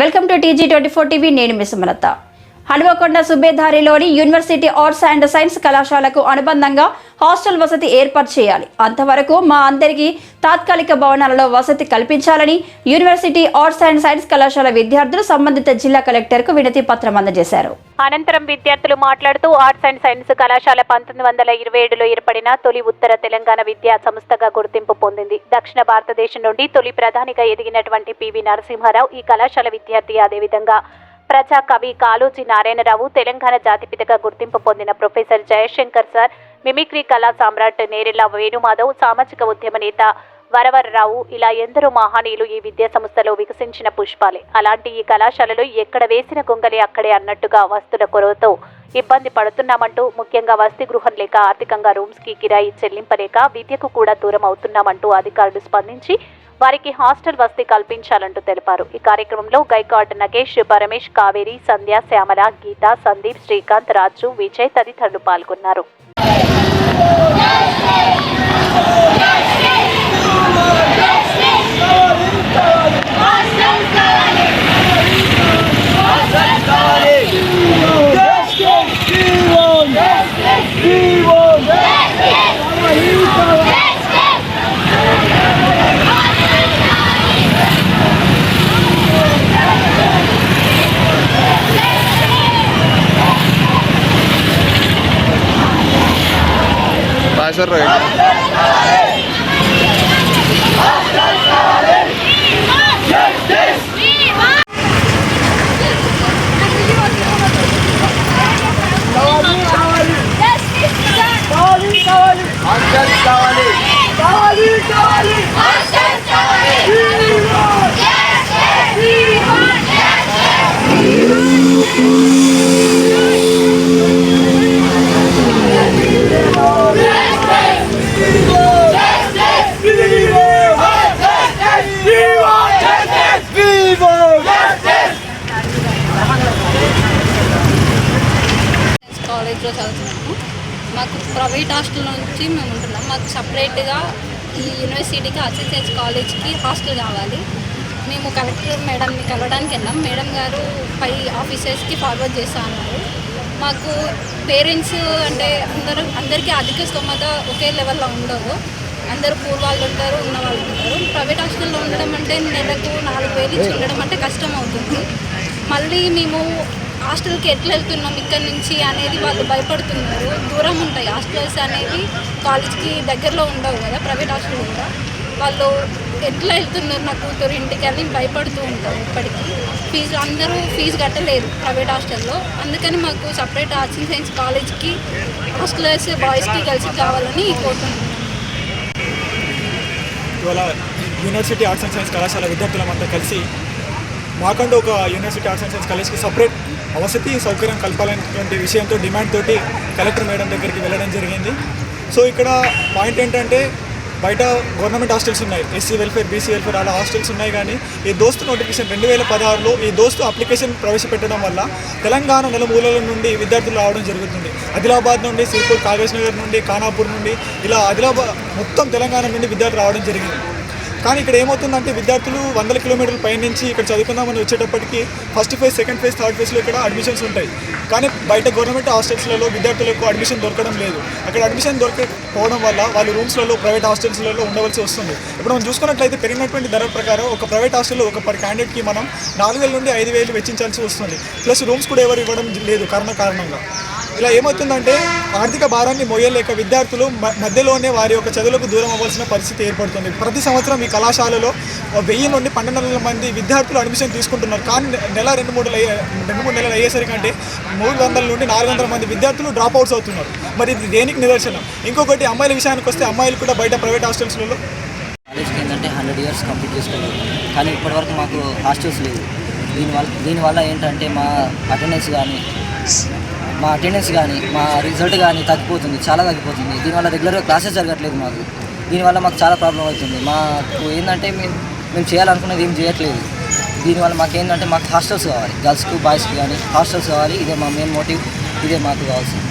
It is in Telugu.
Welcome to TG twenty four TV నేను మిసమలత హనుమకొండ సుబేదారిలోని యూనివర్సిటీ ఆర్ట్స్ అండ్ సైన్స్ కళాశాలకు అనుబంధంగా హాస్టల్ వసతి ఏర్పాటు చేయాలి. అంతవరకు మా అందరికీ తాత్కాలిక భవనాలలో వసతి కల్పించాలని యూనివర్సిటీ ఆర్ట్స్ అండ్ సైన్స్ కళాశాల విద్యార్థులు సంబంధిత జిల్లా కలెక్టర్కు వినతి పత్రం అందజేశారు. అనంతరం విద్యార్థులు మాట్లాడుతూ ఆర్ట్స్ అండ్ సైన్స్ కళాశాల పంతొమ్మిది వందల ఇరవై ఏడులో ఏర్పడిన తొలి ఉత్తర తెలంగాణ విద్యా సంస్థగా గుర్తింపు పొందింది. దక్షిణ భారతదేశం నుండి తొలి ప్రధానిగా ఎదిగినటువంటి పివి నరసింహారావు ఈ కళాశాల విద్యార్థి అదేవిధంగా ప్రజా కవి కాళోజీ నారాయణరావు తెలంగాణ జాతిపితగా గుర్తింపు పొందిన ప్రొఫెసర్ జయశంకర్ సార్ మిమిక్రీ కళా సామ్రాట్ నేరెళ్ళ వేణుమాధవ్ సామాజిక ఉద్యమ నేత వరవరరావు ఇలా ఎందరో మహనీయులు ఈ విద్యా సంస్థలో వికసించిన పుష్పాలే. అలాంటి ఈ కళాశాలలో ఎక్కడ వేసిన గొంగలి అక్కడే అన్నట్టుగా వస్తుల కొరవతో ఇబ్బంది పడుతున్నామంటూ ముఖ్యంగా వసతి గృహం లేక ఆర్థికంగా రూమ్స్కి కిరాయి చెల్లింపలేక విద్యకు కూడా దూరం అవుతున్నామంటూ అధికారులు స్పందించి వారికి హాస్టల్ వసతి కల్పించాలంటూ తెలిపారు. ఈ కార్యక్రమంలో గైకాడ్ నగేష్ పరమేష్ కావేరి సంధ్య శ్యామల గీత సందీప్ శ్రీకాంత్ రాజు విజయ్ తదితరులు పాల్గొన్నారు. Sérgio Arranha. కాలేజ్లో చదువుతున్నాము. మాకు ప్రైవేట్ హాస్టల్ నుంచి మేము ఉంటున్నాం. మాకు సపరేట్గా ఈ యూనివర్సిటీకి అసిస్టెంట్ కాలేజ్కి హాస్టల్ కావాలి. మేము కలెక్టర్ మేడంని కలవడానికి వెళ్ళాం. మేడం గారు పై ఆఫీసర్స్కి ఫార్వర్డ్ చేస్తా అన్నారు మాకు పేరెంట్స్ అంటే అందరూ అందరికీ అధిక స్తోమత ఒకే లెవెల్లో ఉండదు. అందరూ పూర్ వాళ్ళు ఉంటారు ఉన్న వాళ్ళు ఉంటారు. ప్రైవేట్ హాస్టల్లో ఉండడం అంటే నెలకు నాలుగు వేలు ఇచ్చి ఉండడం అంటే కష్టం అవుతుంది. మళ్ళీ మేము హాస్టల్కి ఎట్లా వెళ్తున్నాం ఇక్కడ నుంచి అనేది వాళ్ళు భయపడుతున్నారు. దూరం ఉంటాయి. హాస్టల్స్ అనేది కాలేజ్కి దగ్గరలో ఉండవు కదా ప్రైవేట్ హాస్టల్ కూడా. వాళ్ళు ఎట్లా వెళ్తున్నారు నా కూతురు ఇంటికి అని భయపడుతూ ఉంటారు ఇప్పటికీ. ఫీజు అందరూ ఫీజు కట్టలేరు ప్రైవేట్ హాస్టల్లో. అందుకని మాకు సపరేట్ ఆర్ట్స్ అండ్ సైన్స్ కాలేజ్కి హాస్టలర్స్ బాయ్స్కి కలిసి కావాలని కోరుతున్నాం ఇవాళ యూనివర్సిటీ ఆర్ట్స్ అండ్ సైన్స్ కళాశాల విద్యార్థులమంతా కలిసి మాకంటూ ఒక యూనివర్సిటీ ఆర్ట్స్ అండ్ సైన్స్ కాలేజ్కి సపరేట్ వసతి సౌకర్యం కలపాలనేటువంటి విషయంతో డిమాండ్ తోటి కలెక్టర్ మేడం దగ్గరికి వెళ్ళడం జరిగింది. సో ఇక్కడ పాయింట్ ఏంటంటే బయట గవర్నమెంట్ హాస్టల్స్ ఉన్నాయి. ఎస్సీ వెల్ఫేర్ బీసీ వెల్ఫేర్ అలా హాస్టల్స్ ఉన్నాయి కానీ ఈ దోస్తు నోటిఫికేషన్ రెండు వేల పదహారులో ఈ దోస్తు అప్లికేషన్ ప్రవేశపెట్టడం వల్ల తెలంగాణ నలుమూలల నుండి విద్యార్థులు రావడం జరుగుతుంది. ఆదిలాబాద్ నుండి సిరిపూర్ కాగజ్ నగర్ నుండి ఖానాపూర్ నుండి ఇలా ఆదిలాబాద్ మొత్తం తెలంగాణ నుండి విద్యార్థులు రావడం జరిగింది. కానీ ఇక్కడ ఏమవుతుందంటే విద్యార్థులు వందల కిలోమీటర్ల పైనుంచి ఇక్కడ చదువుకుందామని వచ్చేటప్పటికి first phase second phase third ఫేజ్లో ఇక్కడ అడ్మిషన్స్ ఉంటాయి. కానీ బయట గవర్నమెంట్ హాస్టల్స్లలో విద్యార్థులకు అడ్మిషన్ దొరకడం లేదు. అక్కడ అడ్మిషన్ దొరకకపోవడం వల్ల వాళ్ళు రూమ్స్లలో ప్రైవేట్ హాస్టల్స్లలో ఉండవలసి వస్తుంది. ఇప్పుడు మనం చూసుకున్నట్లయితే పెరిగినటువంటి ధర ప్రకారం ఒక ప్రైవేట్ హాస్టల్లో ఒక పర్ క్యాండిడేట్కి మనం నాలుగు వేల నుండి ఐదు వేలు వెచ్చించాల్సి వస్తుంది. ప్లస్ రూమ్స్ కూడా ఎవరు ఇవ్వడం లేదు కరోనా కారణంగా. ఇలా ఏమవుతుందంటే ఆర్థిక భారాన్ని మోయలేక విద్యార్థులు మ- మధ్యలోనే వారి యొక్క చదువులకు దూరం అవ్వాల్సిన పరిస్థితి ఏర్పడుతుంది. ప్రతి సంవత్సరం ఈ కళాశాలలో వెయ్యి నుండి పన్నెండు వందల మంది విద్యార్థులు అడ్మిషన్ తీసుకుంటున్నారు. కానీ నెల రెండు మూడు అయ్యే రెండు మూడు నెలలు అయ్యేసరికి అంటే మూడు వందల నుండి నాలుగు వందల మంది విద్యార్థులు డ్రాప్ అవుట్స్ అవుతున్నారు. మరి ఇది దేనికి నిదర్శనం? ఇంకొకటి అమ్మాయిల విషయానికి వస్తే అమ్మాయిలు కూడా బయట ప్రైవేట్ హాస్టల్స్లలో కాలేజ్కి ఏంటంటే హండ్రెడ్ ఇయర్స్ కంప్లీట్ చేసుకోలేదు కానీ ఇప్పటివరకు మాకు హాస్టల్స్ లేవు. దీనివల్ల దీనివల్ల ఏంటంటే మా అటెండెన్స్ కానీ మా అటెండెన్స్ కానీ మా రిజల్ట్ కానీ తగ్గిపోతుంది చాలా తగ్గిపోతుంది. దీనివల్ల రెగ్యులర్గా క్లాసెస్ జరగట్లేదు మాకు. దీనివల్ల మాకు చాలా ప్రాబ్లం అవుతుంది. మాకు ఏంటంటే మేము మేము చేయాలనుకున్నది ఏం చేయట్లేదు. దీనివల్ల మాకు ఏంటంటే మాకు హాస్టల్స్ కావాలి గర్ల్స్కి బాయ్స్కి కానీ హాస్టల్స్ కావాలి. ఇదే మా మెయిన్ మోటివ్ ఇదే మాకు కావాల్సింది.